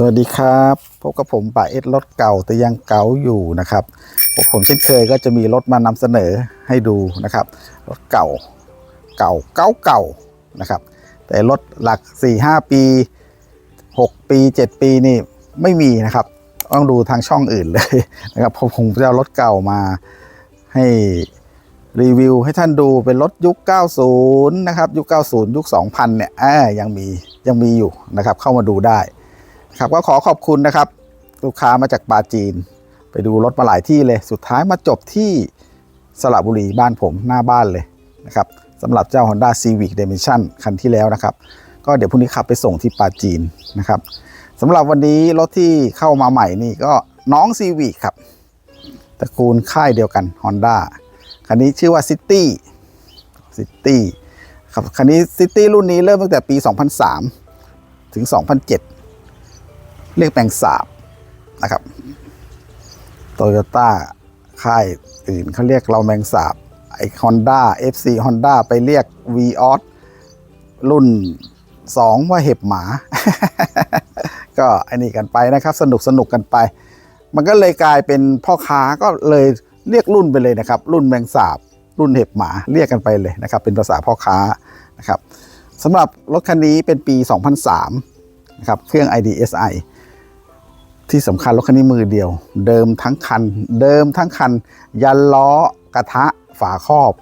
สวัสดีครับพบกับผมป่าเอ็ดรถเก่าแต่ยังเก่าอยู่นะครับพวกผมเช่นเคยก็จะมีรถมานำเสนอให้ดูนะครับรถเก่าเก่าเก่าเก่านะครับ แต่รถหลัก 4-5 ปี 6 ปี 7 ปีนี่ไม่มีนะครับ ต้องดูทางช่องอื่นเลยนะครับผมผมจะเอารถเก่ามาให้รีวิวให้ท่านดูเป็นรถยุค 90 นะครับ ยุค 90 ยุค 2000 เนี่ยอ่ายังมียังมีอยู่นะครับ เข้ามาดูได้ ครับก็ขอขอบคุณนะครับ ลูกค้ามาจากปาจีน ไปดูรถมาหลายที่เลยสุดท้ายมาจบที่สระบุรีบ้านผมหน้าบ้านเลยนะครับสำหรับเจ้า Honda Civic Dimension คันที่แล้วนะครับ ก็เดี๋ยวพรุ่งนี้ขับไปส่งที่ปาจีนนะครับสำหรับวันนี้รถที่เข้ามาใหม่นี่ก็น้อง Civic ครับตระกูลค่ายเดียวกัน Honda คันนี้ชื่อว่า City City ครับคันนี้ City รุ่นนี้เริ่มตั้งแต่ปี 2003 ถึง 2007 เรียกแปลงสาบนะครับโตโยต้าค่ายอื่นเขาเรียกเราแมงสาบไอคอนด้า FC Honda ไปเรียก v ีออสรุ่น 2 ว่าเห็บหมา ก็ไอ้นี่กันไปนะครับ สนุกสนุกกันไป มันก็เลยกลายเป็นพ่อค้าก็เลยเรียกรุ่นไปเลยนะครับ รุ่นแมงสาบ รุ่นเห็บหมาเรียกกันไปเลยนะครับ เป็นภาษาพ่อค้านะครับสำหรับรถคันนี้เป็นปี 2003 นะครับ เครื่อง IDSI ที่สำคัญรถคันนี้มือเดียว เดิมทั้งคัน เดิมทั้งคัน ยันล้อกระทะฝาครอบ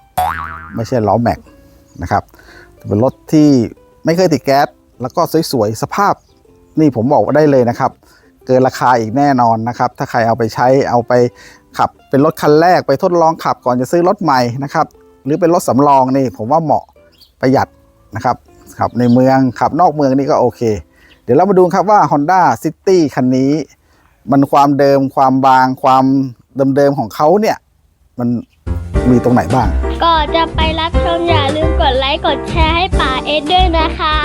ไม่ใช่ล้อแม็กนะครับเป็นรถที่ไม่เคยติดแก๊สแล้วก็สวยๆสภาพ นี่ผมบอกว่าได้เลยนะครับ เกินราคาอีกแน่นอนนะครับ ถ้าใครเอาไปใช้เอาไปขับ เป็นรถคันแรกไปทดลองขับก่อนจะซื้อรถใหม่นะครับ หรือเป็นรถสำรองนี่ผมว่าเหมาะประหยัดนะครับขับในเมืองขับนอกเมืองนี่ก็โอเค เดี๋ยวเรามาดูครับว่า Honda City คันนี้ มันความเดิมความบางความเดิมๆของเขาเนี่ย มันมีตรงไหนบ้าง ก่อนจะไปรับชมอย่าลืมกดไลค์กดแชร์ให้ป่าเอ็ดด้วยนะคะ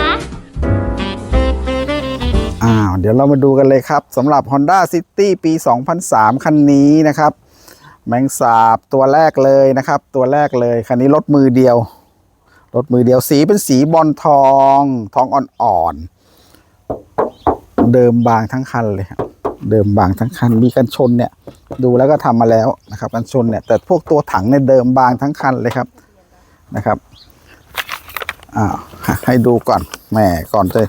อ้าว เดี๋ยวเรามาดูกันเลยครับสำหรับ Honda City ปี 2003 คันนี้นะครับ แมงสาบตัวแรกเลยนะครับ ตัวแรกเลยคันนี้รถมือเดียวรถมือเดียวสีเป็นสีบอลทอง ทองอ่อนๆเดิมบางทั้งคันเลยครับ เดิมบางทั้งคันมีกันชนเนี่ยดูแล้วก็ทำมาแล้วนะครับกันชนเนี่ยแต่พวกตัวถังเนี่ยเดิมบางทั้งคันเลยครับนะครับอ้าวให้ดูก่อนแหมก่อนจะ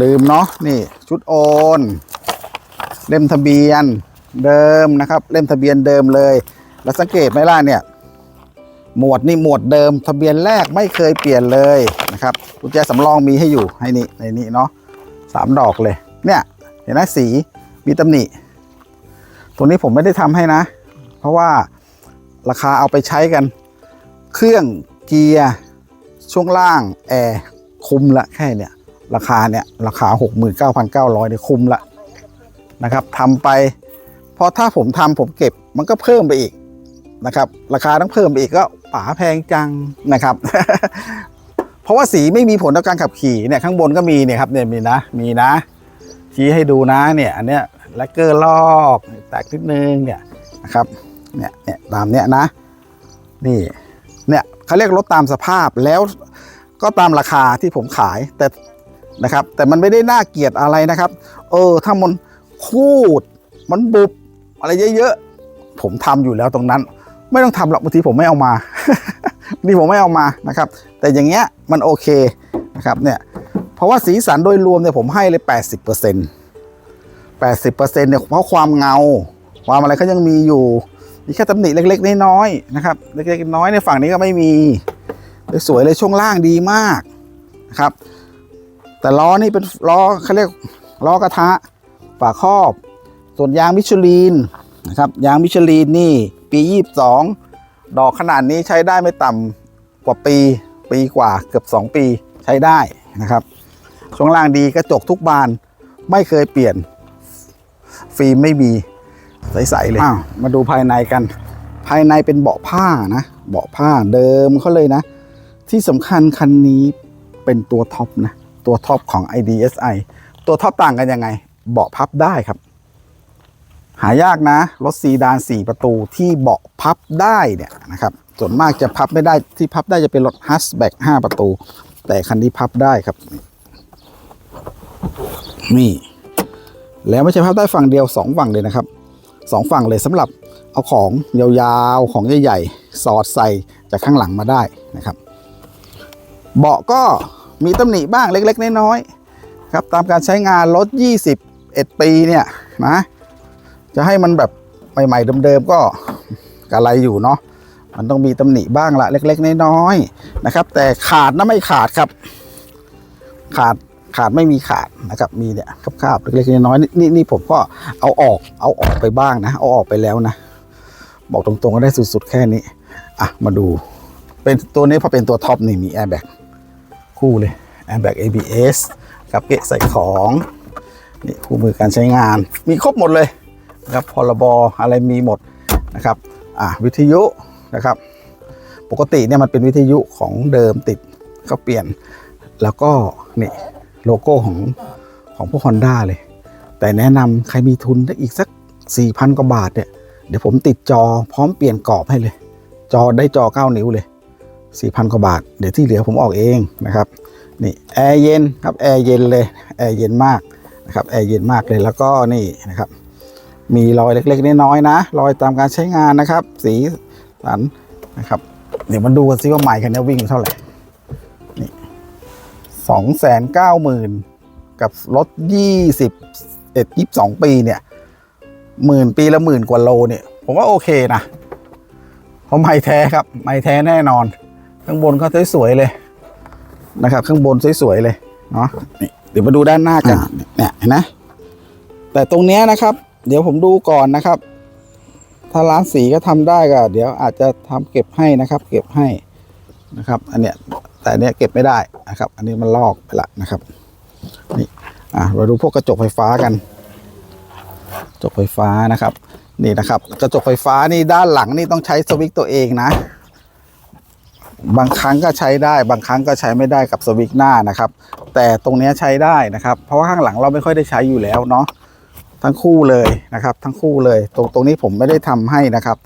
ลืมเนาะนี่ชุดโอน เล่มทะเบียนเดิมนะครับ เล่มทะเบียนเดิมเลย แล้วสังเกตไหมล่ะเนี่ยหมวดนี่หมวดเดิมทะเบียนแรกไม่เคยเปลี่ยนเลยนะครับกุญแจสำรองมีให้อยู่ให้นี่ในนี้เนาะสามดอกเลย เนี่ยเห็นไหมสี มีตำหนิตัวนี้ผมไม่ได้ทำให้นะ เพราะว่าราคาเอาไปใช้กัน เครื่องเกียร์ช่วงล่างแอร์คุ้มละแค่เนี่ยราคาเนี่ยราคา 69,900เนี่ยคุ้มละนะครับทำไปพราะถ้าผมทำผมเก็บมันก็เพิ่มไปอีกนะครับ ราคาต้องเพิ่มไปอีกก็ป๋าแพงจังนะครับ เพราะว่าสีไม่มีผลต่อการขับขี่เนี่ยข้างบนก็มีเนี่ยครับเนี่ยมีนะมีนะ ชี้ให้ดูนะเนี่ยอันเนี้ย แลกเกอร์ลอกแตกนิดนึงเนี่ยนะครับเนี่ยเนี่ยตามเนี้ยนะนี่เนี่ยเขาเรียกรถตามสภาพแล้วก็ตามราคาที่ผมขายแต่นะครับ แต่มันไม่ได้น่าเกลียดอะไรนะครับ เออถ้ามันคูด มันบุบอะไรเยอะๆผมทำอยู่แล้วตรงนั้น ไม่ต้องทำหรอกบางทีผมไม่เอามาบางทีผมไม่เอามานะครับ แต่อย่างเงี้ยมันโอเคนะครับเนี่ยเพราะว่าสีสันโดยรวมเนี่ยผมให้เลย 80% 80%เนี่ยเพราะความเงา ความอะไรเขายังมีอยู่ มีแค่ตำหนิเล็กๆน้อยๆนะครับ เล็กๆน้อยในฝั่งนี้ก็ไม่มีสวยเลยช่วงล่างดีมากนะครับ แต่ล้อนี่เป็นล้อเขาเรียกล้อกระทะฝาครอบ ส่วนยางมิชลินนะครับยางมิชลินนี่ปี 22 ดอกขนาดนี้ใช้ได้ไม่ต่ำกว่าปี ปีกว่าเกือบ 2 ปีใช้ได้นะครับ ช่วงล่างดีกระจกทุกบานไม่เคยเปลี่ยน ฟิล์มไม่มีใสๆเลยมาดูภายในกัน ภายในเป็นเบาะผ้านะ เบาะผ้าเดิมเขาเลยนะ ที่สำคัญคันนี้เป็นตัวท็อปนะ ตัวท็อปของ IDSI ตัวท็อปต่างกันยังไง เบาะพับได้ครับ หายากนะ รถซีดาน 4 ประตูที่เบาะพับได้เนี่ยนะครับ ส่วนมากจะพับไม่ได้ที่พับได้จะเป็นรถฮัสแบ็ก5ประตู แต่คันนี้พับได้ครับ นี่ แล้วไม่ใช่พับได้ฝั่งเดียวสองฝั่งเลยนะครับสองฝั่งเลยสำหรับเอาของยาวๆของใหญ่ๆ สอดใส่จากข้างหลังมาได้นะครับ เบาะก็มีตำหนิบ้างเล็กๆ น้อยๆครับตามการใช้งานรถ 21 ปีเนี่ยนะจะให้มันแบบใหม่ๆเดิมๆก็กะไรอยู่เนาะมันต้องมีตำหนิบ้างละเล็ก ๆ น้อยๆนะครับ แต่ขาดนะไม่ขาดครับ ขาด ขาดไม่มีขาดนะครับมีเนี่ยคราบๆเล็กๆน้อยๆนี่นี่ผมก็เอาออกเอาออกไปบ้างนะ เอาออกไปแล้วนะ บอกตรงๆก็ได้สุดๆแค่นี้ อะ มาดู เป็นตัวนี้พอเป็นตัวท็อปนี่มีแอร์แบ็กคู่เลยแอร์แบ็ก ABS กับเกะใส่ของนี่คู่มือการใช้งาน มีครบหมดเลยนะครับพรบอะไรมีหมดนะครับอะวิทยุนะครับ ปกติเนี่ยมันเป็นวิทยุของเดิมติดก็เปลี่ยนแล้วก็นี่ โลโก้ของของพวก Honda เลย แต่แนะนำใครมีทุนอีกสัก 4,000 กว่าบาทเนี่ย เดี๋ยวผมติดจอพร้อมเปลี่ยนกรอบให้เลย จอได้จอ 9 นิ้วเลย 4,000 กว่าบาท เดี๋ยวที่เหลือผมออกเองนะครับ นี่แอร์เย็นครับแอร์เย็นเลยแอร์เย็นมากนะครับแอร์เย็นมากเลยแล้วก็นี่นะครับมีรอยเล็กๆน้อยๆนะ รอยตามการใช้งานนะครับ สีสันนะครับ เดี๋ยวมาดูกันซิว่าใหม่คันนี้วิ่งเท่าไหร่ สองแสนเก้าหมื่นกับรถยี่สิบเอ็ดยี่สองปีเนี่ยหมื่นปีละหมื่นกว่าโลเนี่ย ผมว่าโอเคนะเพราะไม่แท้ครับ ไม่แท้แน่นอน ข้างบนก็สวยๆเลยนะครับ ข้างบนสวยๆเลยเนาะนี่เดี๋ยวมาดูด้านหน้ากันเนี่ยเห็นไหมแต่ตรงเนี้ยนะครับ เดี๋ยวผมดูก่อนนะครับ ถ้าร้านสีก็ทำได้ก็เดี๋ยวอาจจะทำเก็บให้นะครับ เก็บให้นะครับ อันเนี้ย แต่เนี้ยเก็บไม่ได้นะครับ อันนี้มันลอกไปละนะครับนี่อะเราดูพวกกระจกไฟฟ้ากันกระจกไฟฟ้านะครับ นี่นะครับ กระจกไฟฟ้านี่ด้านหลังนี่ต้องใช้สวิตตัวเองนะ บางครั้งก็ใช้ได้ บางครั้งก็ใช้ไม่ได้กับสวิตหน้านะครับ แต่ตรงเนี้ยใช้ได้นะครับ เพราะว่าข้างหลังเราไม่ค่อยได้ใช้อยู่แล้วเนาะทั้งคู่เลยนะครับ ทั้งคู่เลยตรงตรงนี้ผมไม่ได้ทำให้นะครับ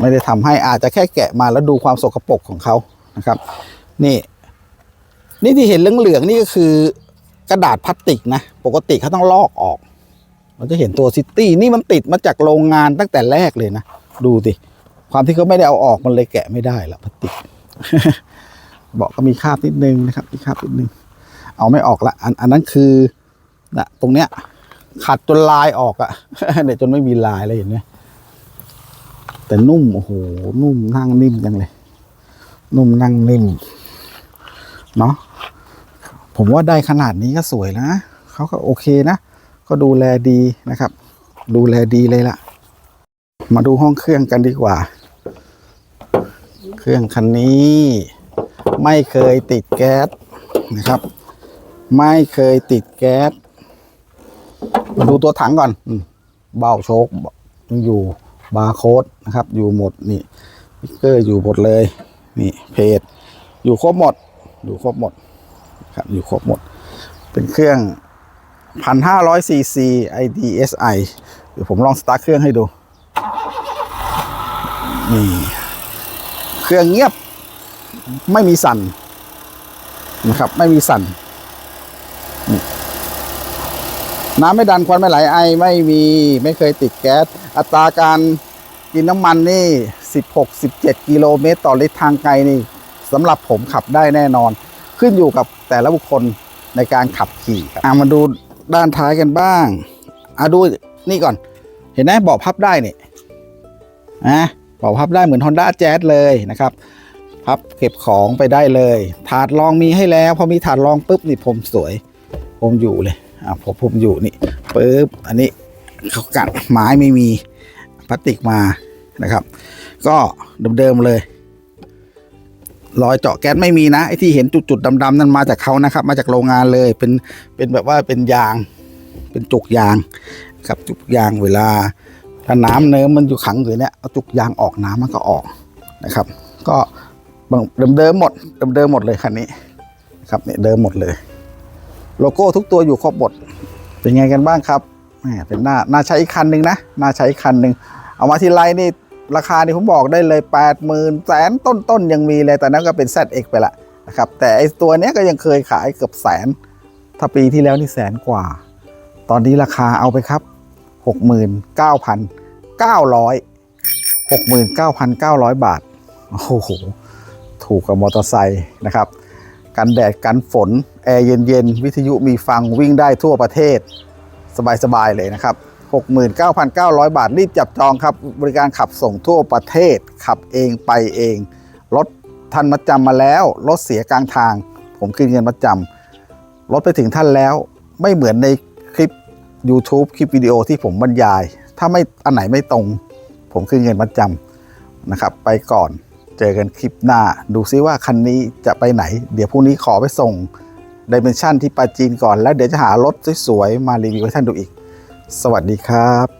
ไม่ได้ทำให้อาจจะแค่แกะมาแล้วดูความสกปรกของเขานะครับ นี่ นี่ที่เห็นเหลืองๆนี่ก็คือกระดาษพลาสติกนะ ปกติเขาต้องลอกออกเราจะเห็นตัวซิตี้นี่มันติดมาจากโรงงานตั้งแต่แรกเลยนะ ดูสิความที่เขาไม่ได้เอาออกมันเลยแกะไม่ได้ละพลาสติกเบอกก็มีคราบนิดนึงนะครับ มีคราบนิดนึง เอาไม่ออกละ อันอันนั้นคือนะตรงเนี้ย ขัดจนลายออกอะเนี่ยจนไม่มีลายเลยเห็นไหมแต่นุ่มโอ้โหนุ่มนั่งนิ่มจังเลย นุ่มนั่งนิ่ม เนาะผมว่าได้ขนาดนี้ก็สวยแล้วนะเขาก็โอเคนะ ก็ดูแลดีนะครับ ดูแลดีเลยล่ะ มาดูห้องเครื่องกันดีกว่า เครื่องคันนี้ ไม่เคยติดแก๊สนะครับ ไม่เคยติดแก๊สมาดูตัวถังก่อนเบ้าโชคยังอยู่บาร์โค้ดนะครับ อยู่หมดนี่สติ๊กเกอร์อยู่หมดเลย นี่เพจอยู่ครบหมด อยู่ครบหมดครับอยู่ครบหมด เป็นเครื่องพันห้าร้อยซีซี IDSI เดี๋ยวผมลองสตาร์ทเครื่องให้ดูนี่เครื่องเงียบไม่มีสั่นนะครับ ไม่มีสั่น น้ำไม่ดันควันไม่ไหลไอไม่มีไม่เคยติดแก๊ส อัตราการกินน้ำมันนี่ 16-17 กิโลเมตรต่อลิตรทางไกลนี่ สำหรับผมขับได้แน่นอน ขึ้นอยู่กับแต่ละบุคคลในการขับขี่ครับอะมาดูด้านท้ายกันบ้างอะดูนี่ก่อน เห็นไหมเบาะพับได้เนี่ยนะเบาะพับได้เหมือน Honda Jazz เลยนะครับ พับเก็บของไปได้เลย ถาดรองมีให้แล้ว พอมีถาดรองปุ๊บนี่ผมสวย ผมอยู่เลยอะผมผมอยู่นี่ปุ๊บอันนี้เขากัดไม้ไม่มีพลาสติกมานะครับ ก็เดิมๆเลย รอยเจาะแก๊สไม่มีนะไอ้ที่เห็นจุดๆดำๆนั่นมาจากเขานะครับ มาจากโรงงานเลยเป็นเป็นแบบว่าเป็นยาง เป็นจุกยางครับจุกยางเวลาถ้าน้ำเนิ้มมันอยู่ขังอยู่เนี่ยเอาจุกยางออกน้ำมันก็ออกนะครับ ก็เดิมๆหมดเดิมๆหมดเลยคันนี้ครับเนี่ยเดิมหมดเลย โลโก้ทุกตัวอยู่ครบหมดเป็นไงกันบ้างครับแหมเป็นหน้าน่าใช้อีกคันหนึ่งนะน่าใช้อีกคันหนึ่งเอามาที่ไรนี่ ราคานี่ผมบอกได้เลย 8 0 0 0 0แสนต้นๆยังมีเลย แต่นั้นก็เป็น ZX ไปละนะครับแต่ไอตัวเนี้ยก็ยังเคยขายเกือบแสน ถ้าปีที่แล้วนี่แสนกว่า ตอนนี้ราคาเอาไปครับ 69,900 69,900 บาท โอ้โห ถูกกับมอเตอร์ไซค์นะครับ กันแดด กันฝน แอร์เย็น ๆ วิทยุมีฟังวิ่งได้ทั่วประเทศ สบาย ๆ เลยนะครับ 69,900 บาท รีบจับจองครับ บริการขับส่งทั่วประเทศ ขับเองไปเอง รถท่านมัดจำมาแล้ว รถเสียกลางทาง ผมคืนเงินมัดจำรถไปถึงท่านแล้ว ไม่เหมือนในคลิป YouTube คลิปวิดีโอที่ผมบรรยาย ถ้าไม่อันไหนไม่ตรง ผมคืนเงินมัดจำนะครับ ไปก่อน เจอกันคลิปหน้า ดูซิว่าคันนี้จะไปไหน เดี๋ยวพรุ่งนี้ขอไปส่งดิเมนชันที่ปาจีนก่อนแล้วเดี๋ยวจะหารถสวยๆมารีวิวให้ท่านดูอีก สวัสดีครับ